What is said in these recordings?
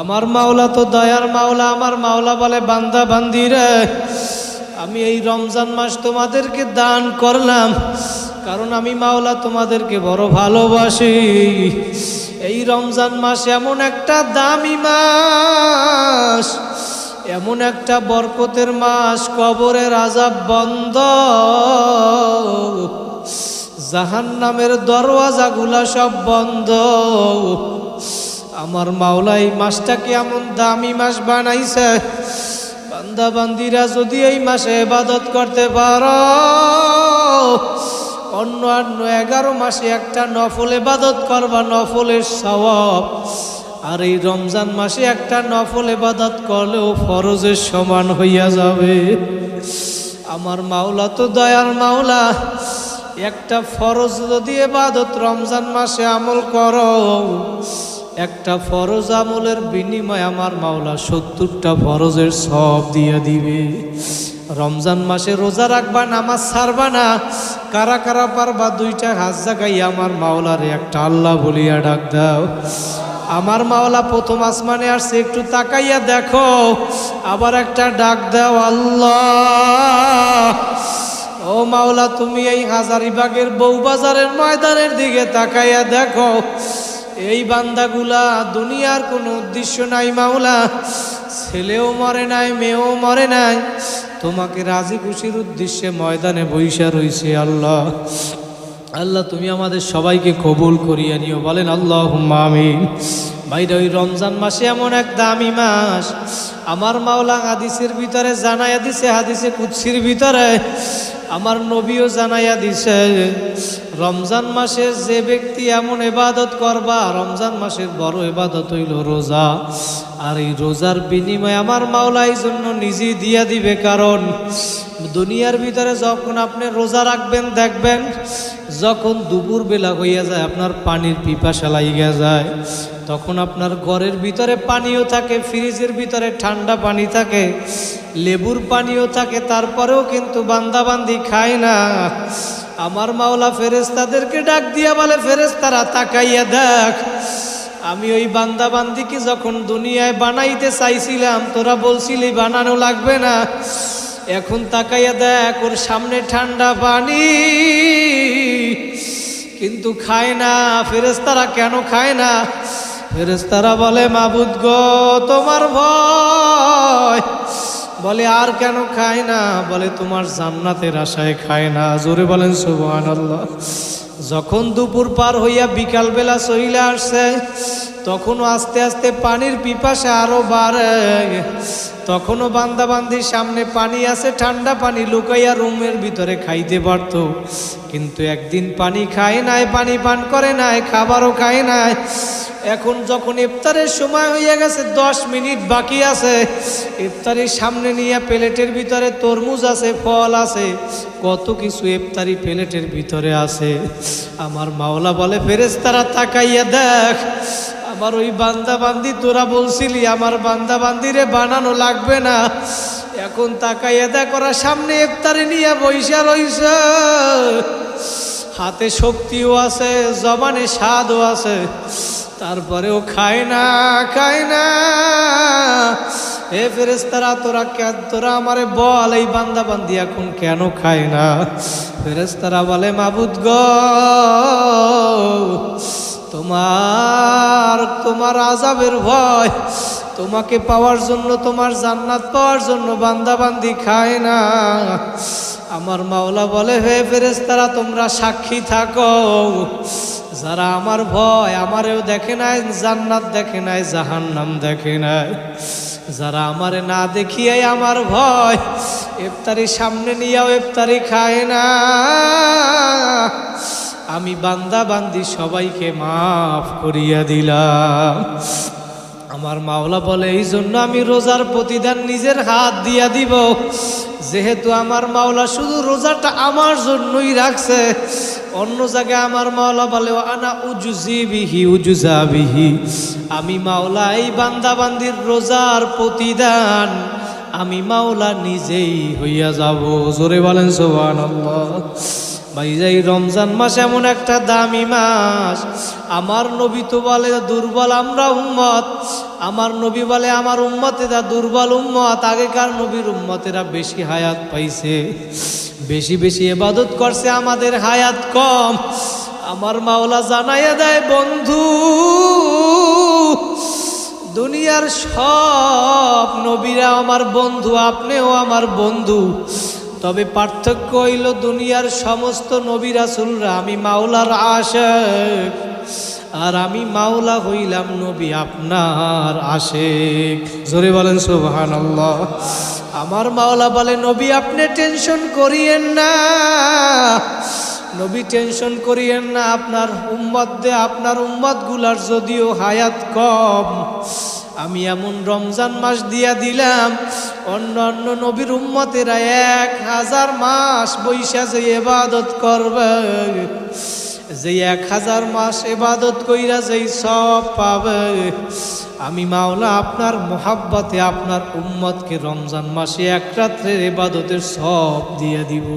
আমার মাওলা তো দয়ার মাওলা, আমার মাওলা বলে, বান্দা, বান্দি রে, আমি এই রমজান মাস তোমাদেরকে দান করলাম, কারণ আমি মাওলা তোমাদেরকে বড় ভালোবাসি। এই রমজান মাস এমন একটা দামি মাস, এমন একটা বরকতের মাস, কবরের আজাব বন্ধ। জাহান নামের দরওয়াজাগুলা সব বন্ধ। আমার মাওলা এই মাসটাকে এমন দামি মাস বানাইছে। বান্দা বান্দিরা যদি এই মাসে ইবাদত করতে পারো, অন্য অন্য এগারো মাসে একটা নফল ইবাদত করবা, নফলের সওয়াব। আর এই রমজান মাসে একটা নফল ইবাদত করলেও ফরজের সমান হইয়া যাবে। আমার মাওলা তো দয়ার মাওলা, একটা ফরজ যদি এবাদত রমজান মাসে আমল করো একটা ফরজ আমলের বিনিময়ে আমার মাওলা সত্তরটা ফরজের সব দিয়ে দিবে। রমজান মাসে রোজা রাখবা, নামাজ ছাড়বা না, কারা কারা পারবা দুইটা হাত জাগাই আমার মাওলারে একটা আল্লাহ বলিয়া ডাক দাও। আমার মাওলা প্রথম আসমানে আসছে, একটু তাকাইয়া দেখো, আবার একটা ডাক দাও, আল্লাহ। ও মাওলা, তুমি এই হাজারিবাগের বউবাজারের ময়দানের দিকে তাকাইয়া দেখো এই বান্দাগুলা দুনিয়ার কোনো উদ্দেশ্য নাই মাওলা। ছেলেও মরে নাই, মেয়েও মরে নাই। তোমাকে রাজি খুশির উদ্দেশ্যে ময়দানে বৈশা রইছে আল্লাহ। আল্লাহ, তুমি আমাদের সবাইকে কবুল করিয়া নিও। বলেন আল্লাহ আমিন। ভাইরা, ওই রমজান মাসে এমন এক দামি মাস। আমার মাওলা হাদিসের ভিতরে জানাইয়া দিছে, হাদিসে কুৎসির ভিতরে। আমার নবীও জানাইয়া দিছে রমজান মাসের যে ব্যক্তি এমন এবাদত করবা, রমজান মাসের বড় এবাদত হইল রোজা। আর এই রোজার বিনিময়ে আমার মাওলা এই জন্য নিজেই দিয়া দিবে, কারণ দুনিয়ার ভিতরে যখন আপনি রোজা রাখবেন, দেখবেন যখন দুপুর বেলা হইয়া যায়, আপনার পানির পিপাসা লাগিয়া যায়। তখন আপনার ঘরের ভিতরে পানিও থাকে, ফ্রিজের ভিতরে ঠান্ডা পানি থাকে, লেবুর পানিও থাকে, তারপরেও কিন্তু বান্দাবান্দি খায় না। আমার মাওলা ফেরেস্তাদেরকে ডাক দিয়া বলে ফেরেস্তারা তাকাইয়া দেখ, আমি ওই বান্দাবান্দিকে যখন দুনিয়ায় বানাইতে চাইছিলাম, তোরা বলছিলি বানানো লাগবে না। এখন তাকাইয়া দেখ, ওর সামনে ঠান্ডা পানি, কিন্তু খায় না। ফেরেস্তারা কেন খায় না? ফেরেস্তারা বলে, মাবুদ গো, তোমার ভয়। বলে, আর কেন খায় না? বলে, তোমার জান্নাতের আশায় খায় না। জোরে বলেন সুবহান আল্লাহ যখন দুপুর পার হইয়া বিকালবেলা চইলে আসছে, তখনও আস্তে আস্তে পানির পিপাসা আরও বাড়ে। তখনও বান্দাবান্দির সামনে পানি আছে, ঠান্ডা পানি লুকাইয়া রুমের ভিতরে খাইতে পারতো। কিন্তু একদিন পানি খায় নাই, পানি পান করে নাই, খাবারও খায় নাই। এখন যখন ইফতারের সময় হইয়া গেছে, দশ মিনিট বাকি আছে। ইফতারির সামনে নিয়ে প্লেটের ভিতরে তরমুজ আছে, ফল আছে। কত কিছু ইফতারি প্লেটের ভিতরে আছে। আমার মাওলা বলে ফেরেস্তারা তাকাইয়া দেখ, আমার ওই বান্দা বান্দি তোরা বলছিলি, আমার বান্দা বান্দিরে বানানো লাগবে না। এখন তাকাইয়া দেখ, ওরা সামনে ইফতারি নিয়ে বৈশা রইছে। হাতে শক্তিও আছে, জবানে স্বাদও আছে। তারপরেও খায় না খায় না। এ ফেরেস্তারা তোরা কেন তোরা আমারে বল, এই বান্দা বান্দি এখন কেন খায় না? ফেরেস্তারা বলে, মাবুদ গ, তোমার তোমার আজাবের ভয় তোমাকে পাওয়ার জন্য, তোমার জান্নাত পাওয়ার জন্য বান্দা বান্দি খায় না। আমার মাওলা বলে, হে ফেরেস্তারা তোমরা সাক্ষী থাকো। যারা আমার ভয়, আমারেও দেখে নাই, জান্নাত দেখে নাই, জাহান্নাম দেখে নাই। যারা আমারে না দেখিয়ে আমার ভয় ইফতারি সামনে নিয়েও ইফতারি খায় না। আমি বান্দা বান্দি সবাইকে মাফ করিয়া দিলাম। আমার মাওলা বলে এই জন্য আমি রোজার প্রতিদান নিজের হাত দিয়া দিব। যেহেতু আমার মাওলা শুধু রোজাটা আমার জন্যই রাখছে, অন্য জায়গায় আমার মাওলা বলে আনা উজুজি বিহি, উজুজা বিহি। আমি মাওলা, এই বান্দা বান্দির রোজার প্রতিদান আমি মাওলা নিজেই হইয়া যাব। জোরে বলেন সোহান ভাই, এই রমজান মাস এমন একটা দামি মাস। আমার নবী তো বলে দুর্বল আমরা উম্মত। আমার নবী বলে, আমার উম্মতেরা দুর্বল উম্মত। আগেকার নবীর উম্মতেরা বেশি হায়াত পাইছে। বেশি বেশি এবাদত করছে, আমাদের হায়াত কম। আমার মাওলা জানাইয়া দেয়, বন্ধু, দুনিয়ার সব নবীরা আমার বন্ধু, আপনিও আমার বন্ধু। তবে পার্থক্য হইল দুনিয়ার সমস্ত নবী রাসুলরা, আমি মাওলার আশেক। আর আমি মাওলা হইলাম নবী আপনার আশেক। জোরে বলেন সোহান আমার মাওলা বলে, নবী আপনি টেনশন করিয়েন না। নবী টেনশন করিয়েন না, আপনার উম্মত দে আপনার উম্মতগুলার যদিও হায়াত কম। আমি এমন রমজান মাস দিয়া দিলাম অন্য অন্য নবীর উম্মতেরা এক হাজার মাস বৈশা যে এবাদত করবে, যে এক হাজার মাস এবাদত কইরা যেই সব পাবে। আমি মাওলা, আপনার মোহাব্বতে আপনার উম্মতকে রমজান মাসে এক রাত্রের এবাদতের সব দিয়ে দিব।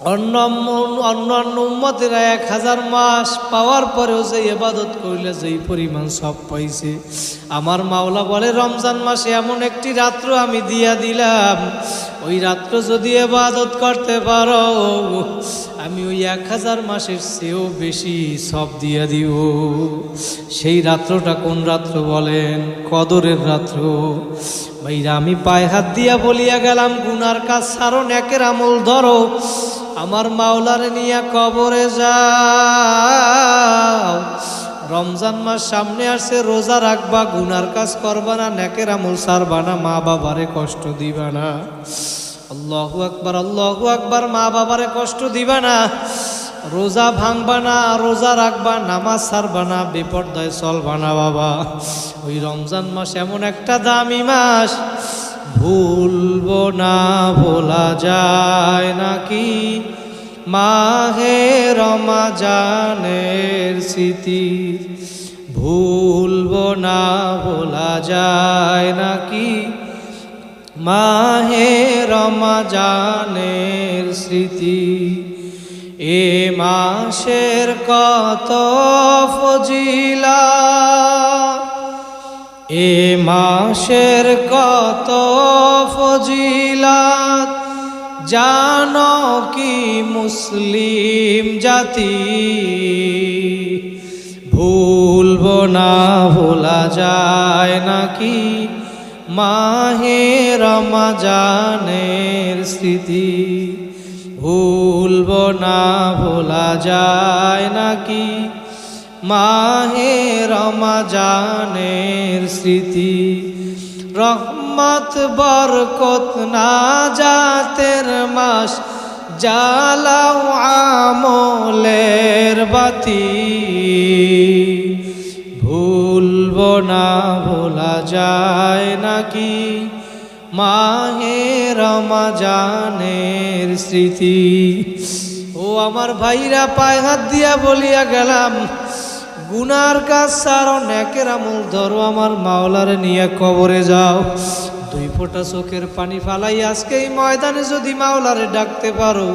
অন্য অন্য অন্য উম্মতেরা এক হাজার মাস পাওয়ার পরেও যে এবাদত করলে যেই পরিমাণ সব পাইছে। আমার মাওলা বলে, রমজান মাসে এমন একটি রাত্র আমি দিয়া দিলাম। ওই রাত্র যদি এবাদত করতে পারো, আমি ওই এক হাজার মাসের চেয়েও বেশি সব দিয়া দিব। সেই রাত্রটা কোন রাত্র বলেন? কদরের রাত্র। ভাইরা আমি পায়ে হাত দিয়া বলিয়া গেলাম, গুনার কাজ সারো একের আমল ধরো। আমার মাওলার নিয়া কবরে যাও। রমজান মাস সামনে আসছে, রোজা রাখবা, গুনার কাজ করবা না নেকের আমল সারবা না, মা বাবারে কষ্ট দিবা না। আল্লাহু আকবার আল্লাহু আকবার, মা বাবারে কষ্ট দিবা না। রোজা ভাঙবা না, রোজা রাখবা, নামাজ সারবা না বেপর্দায় চলবা না বাবা। ওই রমজান মাস এমন একটা দামি মাস। ভুলবো না, ভোলা যায় নাকি মাহে রমাজানের স্মৃতি। ভুলবো না, ভোলা যায় নাকি মাহে রমাজানের স্মৃতি। এ মাসের কত ফজিলা? এ মাসের কত ফজিলাত জানো কি মুসলিম জাতি? ভুলব না, ভোলা যায় নাকি? মাহে রমাজানের স্মৃতি? ভুলব না, ভোলা যায় নাকি? মাহে রমাজানের স্মৃতি, রহমত বরকত না জাতের মাস জালাও আমলের বাতি। ভুলব না, ভোলা যায় নাকি? মাহে রমাজানের স্মৃতি। ও আমার ভাইরা পায়ে হাত দিয়া বলিয়া গেলাম, গুনার কাজ সারো, নেকের আমল ধরো, আমার মাওলারে নিয়ে কবরে যাও। দুই ফোঁটা চোখের পানি ফালাই আজকে এই ময়দানে যদি মাওলারে ডাকতে পারো,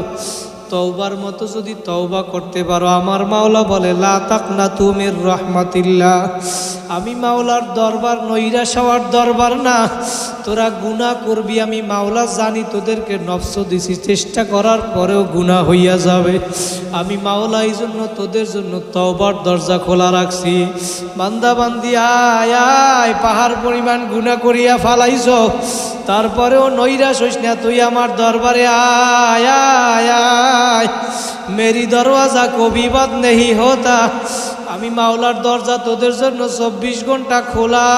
তওবার মতো যদি তওবা করতে পারো, আমার মাওলা বলে, লা তাক না তুমির রহমাতিল্লাহ। আমি মাওলার দরবার নৈরাশ হওয়ার দরবার না। তোরা গুণা করবি, আমি মাওলা জানি তোদেরকে নফস দিছি। চেষ্টা করার পরেও গুণা হইয়া যাবে। আমি মাওলা এই জন্য তোদের জন্য তওবার দরজা খোলা রাখছি। বান্দা বান্দি, আয় আয়, পাহাড় পরিমাণ গুণা করিয়া ফালাইছ। তারপরেও নৈরাশ হইস না, তুই আমার দরবারে আয় আয় আয়। মেরি দরওয়াজা কবি বাদ নেহি হতা। আমি মাওলার দরজা তোদের জন্য চব্বিশ ঘণ্টা খোলা।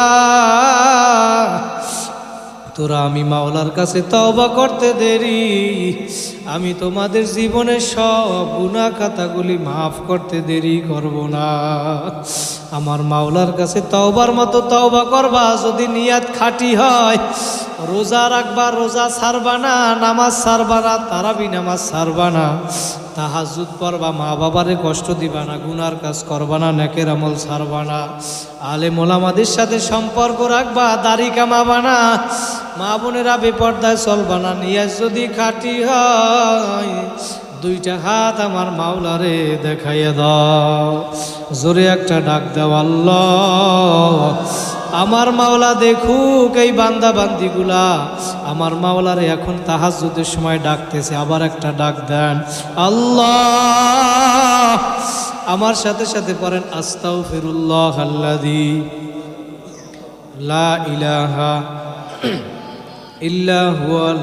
তোরা আমি মাওলার কাছে তওবা করতে দেরি। আমি তোমাদের জীবনের সব গুণা খাতাগুলি মাফ করতে দেরি করব না। আমার মাওলার কাছে তওবার মতো তওবা করবা, যদি নিয়াত খাটি হয়। রোজা রাখবা, রোজা ছাড়বা না, নামাজ ছাড়বা না, তারাবি নামাজ ছাড়বা না। তাহাজুদ পড়বা, মা বাবারে কষ্ট দিবা না, গুনার কাজ করবা না, নেকের আমল ছাড়বা না। আলে মোলামাদের সাথে সম্পর্ক রাখবা, দাড়ি কামাবা না। মা বোনেরা বেপর্দায় চলবা না, নিয়াজ যদি খাটি হয় দুইটা হাত আমার মাওলারে দেখাইয়া দাও। জোরে একটা ডাক দাও, আল্লাহ। আমার মাওলা দেখুক এই বান্দা বান্দিগুলা। আমার মাওলারে এখন তাহাজ্জুদের সময় ডাকতেছে, আবার একটা ডাক দেন। আল্লাহ। আমার সাথে সাথে পড়েন আস্তাও ফিরুল্লাহ আল্লাদি লা ইলাহা ইল্লা হুয়াল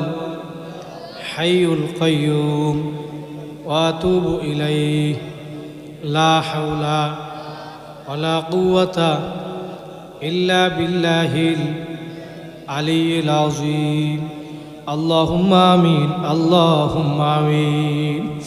হাইয়ুল কাইয়ুম। وأتوب إليه. لا حول ولا قوة إلا بالله العلي العظيم. اللهم آمين. اللهم آمين.